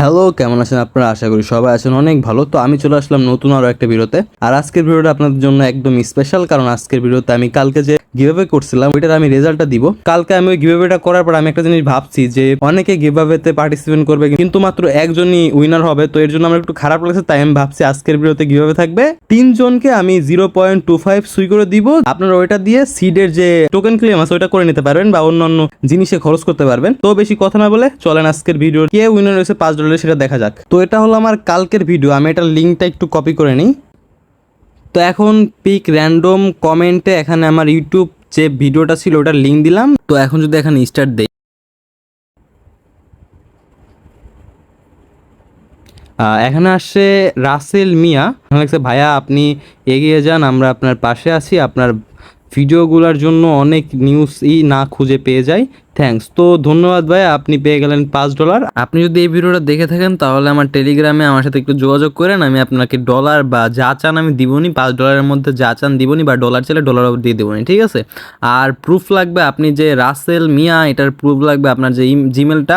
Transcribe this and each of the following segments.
Hello কেমন আছেন আপনারা? আশা করি সবাই আছেন অনেক ভালো। তো আমি চলে আসলাম নতুন আরও একটা ভিডিওতে। আর আজকের ভিডিওটা আপনাদের জন্য একদম স্পেশাল কারণ আজকের ভিডিওতে আমি কালকে যে গিভঅ্যাওয়ে করছিলাম, ওইটার আমি রেজাল্টটা দিব। কালকে আমি ওই গিভঅ্যাওয়েটা করার পর আমি একটা জিনিস ভাবছি যে, অনেকে গিভঅ্যাওয়েতে পার্টিসিপেট করবে, কিন্তু মাত্র একজনই উইনার হবে, তো এর জন্য আমার একটু খারাপ লাগছে, তাই আমি ভাবছি আজকের ভিডিওতে গিভঅ্যাওয়ে থাকবে। তিনজনকে আমি জিরো পয়েন্ট টু ফাইভ সুই করে দিব। আপনারা ওইটা দিয়ে সিডের যে টোকেন ক্লেম আছে, ওইটা করে নিতে পারবেন বা অন্য অন্য জিনিসে খরচ করতে পারবেন। তো বেশি কথা না বলে চলেন আজকের ভিডিও কে উইনার রয়েছে পাঁচ ডলার সেটা দেখা যাক। তো এটা হলো আমার কালকের ভিডিও আমি এটার লিঙ্কটা একটু কপি করে নিই। তো এখন পিক র্যান্ডম কমেন্টে এখানে আমার ইউটিউব যে ভিডিওটা ছিল, ওটার লিঙ্ক দিলাম। তো এখন যদি এখানে স্টার্ট দেই। এখানে আসছে রাসেল মিয়া। লিখছে, ভাইয়া, আপনি এগিয়ে যান, আমরা আপনার পাশে আছি। আপনার ভিডিওগুলোর জন্য অনেক নিউজই না খুঁজে পেয়ে যাই। থ্যাঙ্কস তো ধন্যবাদ ভাই, আপনি পেয়ে গেলেন পাঁচ ডলার আপনি যদি এই ভিডিওটা দেখে থাকেন, তাহলে আমার টেলিগ্রামে আমার সাথে একটু যোগাযোগ করেন। আমি আপনাকে ডলার বা যা চান আমি দিবনি, পাঁচ ডলারের মধ্যে যা চান দিবনি বা ডলার চাইলে ডলার দিয়ে দেবনি, ঠিক আছে? আর প্রুফ লাগবে আপনি যে রাসেল মিয়া এটার প্রুফ লাগবে আপনার যে জিমেলটা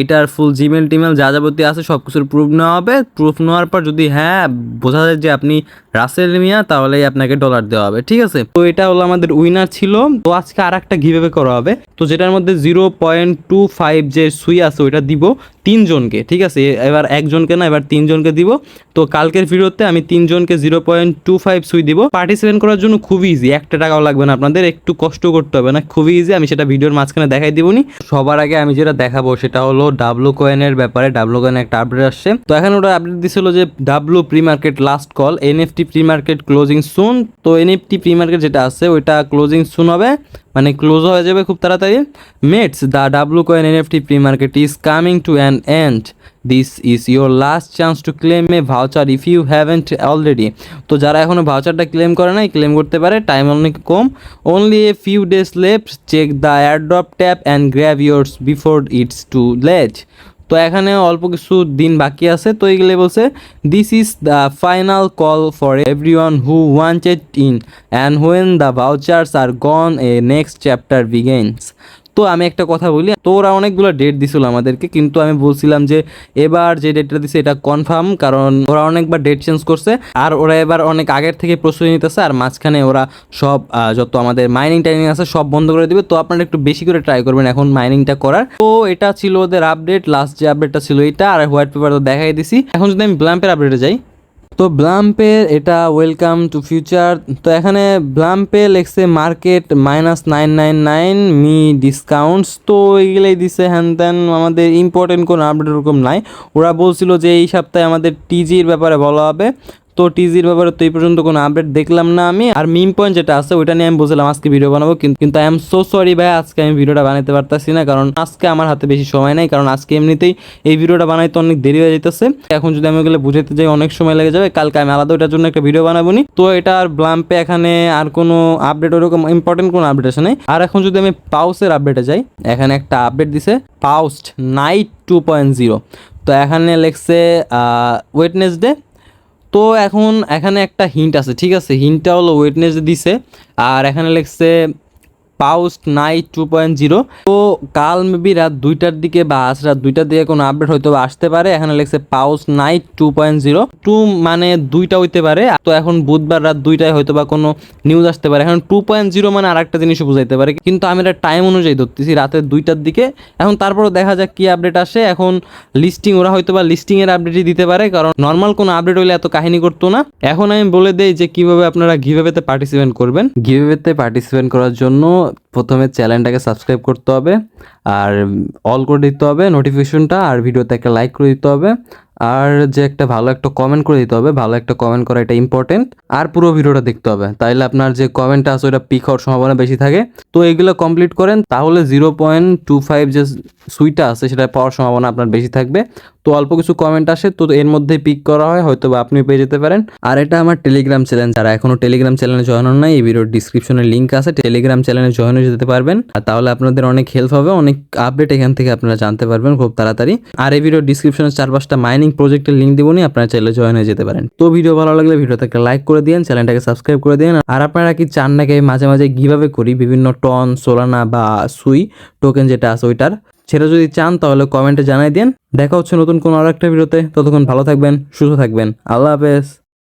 এটার ফুল জিমেল টিমেল যা যাবতীয় আছে সব কিছুর প্রুফ নেওয়া হবে। প্রুফ নেওয়ার পর যদি হ্যাঁ বোঝা যায় যে আপনি রাসেল মিয়া তাহলেই আপনাকে ডলার দেওয়া হবে, ঠিক আছে? তো এটা হলো আমাদের উইনার ছিল। তো আজকে আর একটা গিভেবে করা হবে। তো যেটার মধ্যে জিরো পয়েন্ট টু ফাইভ যে সুই আছে, ওইটা দিব তিনজনকে, ঠিক আছে? এবার একজনকে না, এবার তিনজনকে দিব। তো কালকের ভিডিওতে আমি তিনজনকে জিরো পয়েন্ট টু ফাইভ সুই দিব। পার্টিসিপেট করার জন্য খুবই ইজি একটা টাকাও লাগবে না আপনাদের, একটু কষ্ট করতে হবে না, খুবই ইজি আমি সেটা ভিডিওর মাঝখানে দেখাই দিবনি। সবার আগে আমি যেটা দেখাবো, সেটা হলো ডাবলু কয়েনের ব্যাপারে ডাবলু কয়েনের একটা আপডেট আসছে। তো এখানে ওটা আপডেট দিছিল যে W pre market last call NFT pre market closing soon তো এনএফটি প্রি মার্কেট যেটা আছে, ওইটা ক্লোজিং সুন হবে। মানে ক্লোজ হয়ে যাবে খুব তাড়াতাড়ি। Mates the W coin NFT pre market is coming to an end this is your last chance to claim a voucher if you haven't already তো যারা এখনও ভাউচারটা ক্লেম করে নাই ক্লেম করতে পারে টাইম অনেক কম। Only a few days left check the airdrop tap and grab yours before it's too late তো এখানে অল্প কিছু দিন বাকি আছে। তো এগুলো বলছে this is the final call for everyone who wanted in and when the vouchers are gone a next chapter begins তো আমি একটা কথা বলি তো ওরা অনেকগুলো ডেট দিছিল আমাদেরকে, কিন্তু আমি বলছিলাম যে এবার যে ডেটটা দিছে এটা কনফার্ম কারণ ওরা অনেকবার ডেট চেঞ্জ করছে, আর ওরা এবার অনেক আগের থেকে প্রস্তুতি নিতেছে, আর মাঝখানে ওরা সব যত আমাদের মাইনিং টাইনিং আছে সব বন্ধ করে দিবে, তো আপনারা একটু বেশি করে ট্রাই করবেন এখন মাইনিংটা করার। তো এটা ছিল ওদের আপডেট লাস্ট যে আপডেটটা ছিল এটা, আর হোয়াইট পেপার তো দেখাই দিছি। এখন যদি আমি ব্ল্যাম্পের আপডেটে যাই তো ব্লাম্পের এটা ওয়েলকাম টু ফিউচার তো এখানে ব্লাম্পে লেখছে market minus nine nine nine me discounts তো এইগুলোই দিছে হ্যান ত্যান, আমাদের ইম্পর্টেন্ট কোনো আপডেট ওরকম নাই। ওরা বলছিল যে এই সপ্তাহে আমাদের টিজির ব্যাপারে বলা হবে। তো টিজির ব্যাপারে তো এই পর্যন্ত কোনো আপডেট দেখলাম না আমি। আর মিম পয়েন্ট যেটা আছে, ওইটা নিয়ে আমি বলছিলাম আজকে ভিডিও বানাবো কিন্তু আই এম সো সরি ভাই, আজকে আমি ভিডিওটা বানাতে পারতাছি না, কারণ আজকে আমার হাতে বেশি সময় নাই, কারণ আজকে এমনিতেই এই ভিডিওটা বানাইতে অনেক দেরি হয়ে যেতেছে এখন যদি আমি ওগুলো বুঝাতে যাই, অনেক সময় লেগে যাবে, কালকে আমি আলাদা ওটার জন্য একটা ভিডিও বানাবো নি তো এটা আর ব্লাম্পে এখানে আর কোনো আপডেট ওরকম ইম্পর্টেন্ট কোনো আপডেট আসে নাই। আর এখন যদি আমি পাউসের আপডেটে যাই, এখানে একটা আপডেট দিছে post night two point zero তো এখানে লেখছে ওয়েটনেসডে তো এখন এখানে একটা হিন্ট আছে, ঠিক আছে? হিন্টটা হলো ওয়েটনেস দিছে, আর এখানে লিখছে post night two point zero. তো কাল মেবি রাত দুইটার দিকে বা আজ রাত দুইটার দিকে কোনো আপডেট হয়তো আসতে পারে। এখানে লিখছে post night two point zero. Two মানে দুইটা হইতে পারে। তো এখন বুধবার রাত দুইটায় হয়তো বা কোনো নিউজ আসতে পারে। এখন টু পয়েন্ট জিরো মানে আরেকটা জিনিস বুঝাইতে পারে। কিন্তু আমি এটা টাইম অনুযায়ী ধরতেছি রাতের দুইটার দিকে। এখন তারপরও দেখা যাক কি আপডেট আসে। এখন লিস্টিং, ওরা হয়তো বা লিস্টিং এর আপডেটই দিতে পারে। কারণ নর্মাল কোনো আপডেট হইলে এত কাহিনী করতো না। এখন আমি বলে দেই যে কীভাবে আপনারা গিভেতে পার্টিসিপেট করবেন। গিভেতে পার্টিসিপেট করার জন্য প্রথমে চ্যানেলটাকে সাবস্ক্রাইব করতে হবে, আর অল করে দিতে হবে নোটিফিকেশনটা আর ভিডিওতে একটা লাইক করে দিতে হবে। আর যে একটা ভালো একটা কমেন্ট করে দিতে হবে, ভালো একটা কমেন্ট করা এটা ইম্পর্টেন্ট আর পুরো ভিডিওটা দেখতে হবে। তাইলে আপনার যে কমেন্টটা আছে ওটা পিক হওয়ার সম্ভাবনা বেশি থাকে। তো এগুলো কমপ্লিট করেন, তাহলে জিরো পয়েন্ট টু ফাইভ যে সুইটা আছে, সেটা পাওয়ার সম্ভাবনা আপনার বেশি থাকবে। তো অল্প কিছু কমেন্ট আসে, তো এর মধ্যে পিক করা হয় হয়তো বা আপনি পেয়ে যেতে পারেন। আর এটা আমার টেলিগ্রাম চ্যানেল যারা এখনও টেলিগ্রাম চ্যানেলে জয়েন হন নাই, এই ভিডিওর ডিসক্রিপশনে লিঙ্ক আছে টেলিগ্রাম চ্যানেলে জয়েন হয়ে যেতে পারবেন। আর তাহলে আপনাদের অনেক হেল্প হবে, অনেক আপডেট এখান থেকে আপনারা জানতে পারবেন, খুব তাড়াতাড়ি। আর এই ভিডিওর ডিসক্রিপশনে চার পাঁচটা মাইনিং প্রজেক্টের লিঙ্ক দিবনি আপনারা চাইলে জয়েন হয়ে যেতে পারেন। তো ভিডিও ভালো লাগলে ভিডিওটাকে লাইক করে দিন চ্যানেলটাকে সাবস্ক্রাইব করে দিন আর আপনারা কি চান নাকি মাঝে মাঝে কীভাবে করি বিভিন্ন টন সোলানা বা সুই টোকেন যেটা আছে ওইটার? সেটা যদি চান তাহলে কমেন্টে জানাই দিন দেখা হচ্ছে নতুন কোনো আর একটা ভিডিওতে ততক্ষণ ভালো থাকবেন, সুস্থ থাকবেন। আল্লাহ হাফেজ।